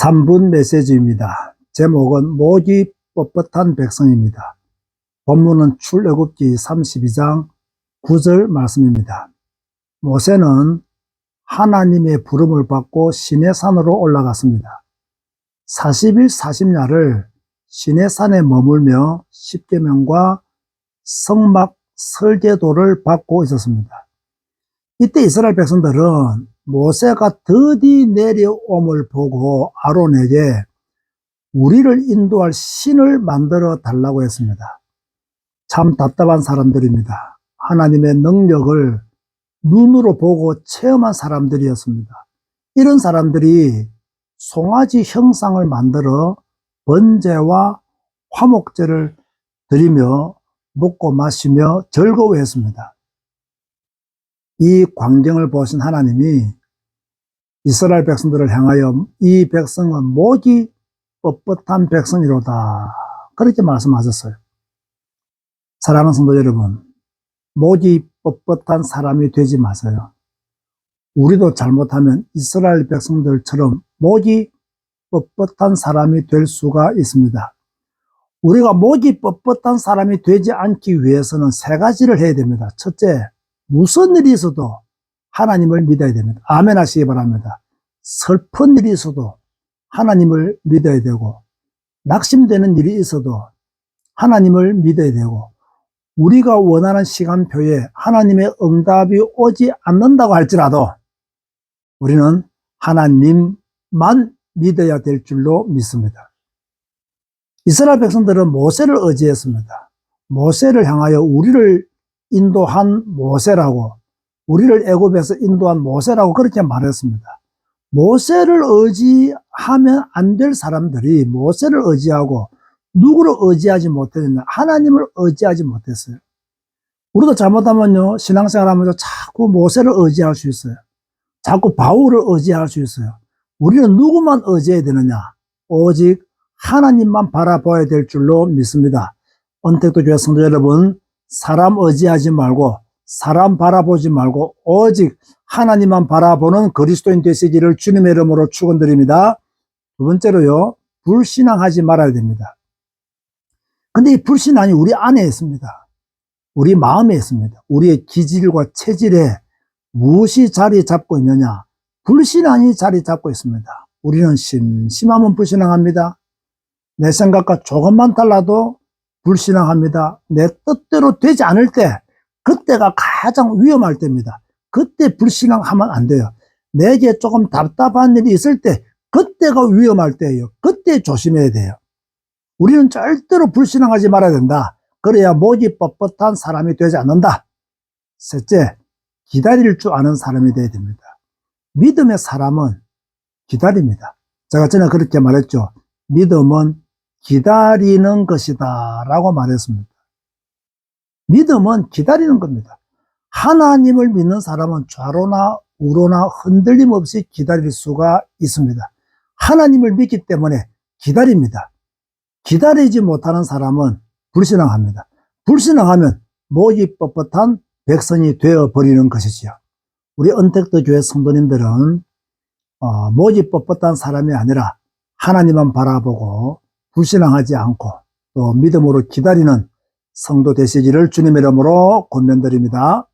3분 메시지입니다. 제목은 목이 뻣뻣한 백성입니다. 본문은 출애굽기 32장 9절 말씀입니다. 모세는 하나님의 부름을 받고 시내산으로 올라갔습니다. 40일 40야를 시내산에 머물며 십계명과 성막 설계도를 받고 있었습니다. 이때 이스라엘 백성들은 모세가 드디 내려옴을 보고 아론에게 우리를 인도할 신을 만들어 달라고 했습니다. 참 답답한 사람들입니다. 하나님의 능력을 눈으로 보고 체험한 사람들이었습니다. 이런 사람들이 송아지 형상을 만들어 번제와 화목제를 드리며 먹고 마시며 즐거워했습니다. 이 광경을 보신 하나님이 이스라엘 백성들을 향하여 이 백성은 목이 뻣뻣한 백성이로다. 그렇게 말씀하셨어요. 사랑하는 성도 여러분, 목이 뻣뻣한 사람이 되지 마세요. 우리도 잘못하면 이스라엘 백성들처럼 목이 뻣뻣한 사람이 될 수가 있습니다. 우리가 목이 뻣뻣한 사람이 되지 않기 위해서는 세 가지를 해야 됩니다. 첫째, 무슨 일이 있어도 하나님을 믿어야 됩니다. 아멘 하시기 바랍니다. 슬픈 일이 있어도 하나님을 믿어야 되고, 낙심되는 일이 있어도 하나님을 믿어야 되고, 우리가 원하는 시간표에 하나님의 응답이 오지 않는다고 할지라도 우리는 하나님만 믿어야 될 줄로 믿습니다. 이스라엘 백성들은 모세를 의지했습니다. 모세를 향하여 우리를 인도한 모세라고 우리를 애굽에서 인도한 모세라고 그렇게 말했습니다. 모세를 의지하면 안 될 사람들이 모세를 의지하고 누구를 의지하지 못했느냐? 하나님을 의지하지 못했어요. 우리도 잘못하면요, 신앙생활 하면서 자꾸 모세를 의지할 수 있어요. 자꾸 바울을 의지할 수 있어요. 우리는 누구만 의지해야 되느냐? 오직 하나님만 바라봐야 될 줄로 믿습니다. 언택도 교회 성도 여러분, 사람 의지하지 말고, 사람 바라보지 말고, 오직 하나님만 바라보는 그리스도인 되시기를 주님의 이름으로 축원드립니다. 두 번째로요, 불신앙하지 말아야 됩니다. 근데 이 불신앙이 우리 안에 있습니다. 우리 마음에 있습니다. 우리의 기질과 체질에 무엇이 자리 잡고 있느냐? 불신앙이 자리 잡고 있습니다. 우리는 심심하면 불신앙합니다. 내 생각과 조금만 달라도 불신앙합니다. 내 뜻대로 되지 않을 때, 그때가 가장 위험할 때입니다. 그때 불신앙하면 안 돼요. 내게 조금 답답한 일이 있을 때, 그때가 위험할 때예요. 그때 조심해야 돼요. 우리는 절대로 불신앙하지 말아야 된다. 그래야 목이 뻣뻣한 사람이 되지 않는다. 셋째, 기다릴 줄 아는 사람이 되어야 됩니다. 믿음의 사람은 기다립니다. 제가 전에 그렇게 말했죠. 믿음은 기다리는 것이다. 라고 말했습니다. 믿음은 기다리는 겁니다. 하나님을 믿는 사람은 좌로나 우로나 흔들림 없이 기다릴 수가 있습니다. 하나님을 믿기 때문에 기다립니다. 기다리지 못하는 사람은 불신앙합니다. 불신앙하면 목이 뻣뻣한 백성이 되어버리는 것이지요. 우리 언택트 교회 성도님들은 어, 목이 뻣뻣한 사람이 아니라 하나님만 바라보고 불신앙하지 않고 또 믿음으로 기다리는 성도 되시기를 주님의 이름으로 권면드립니다.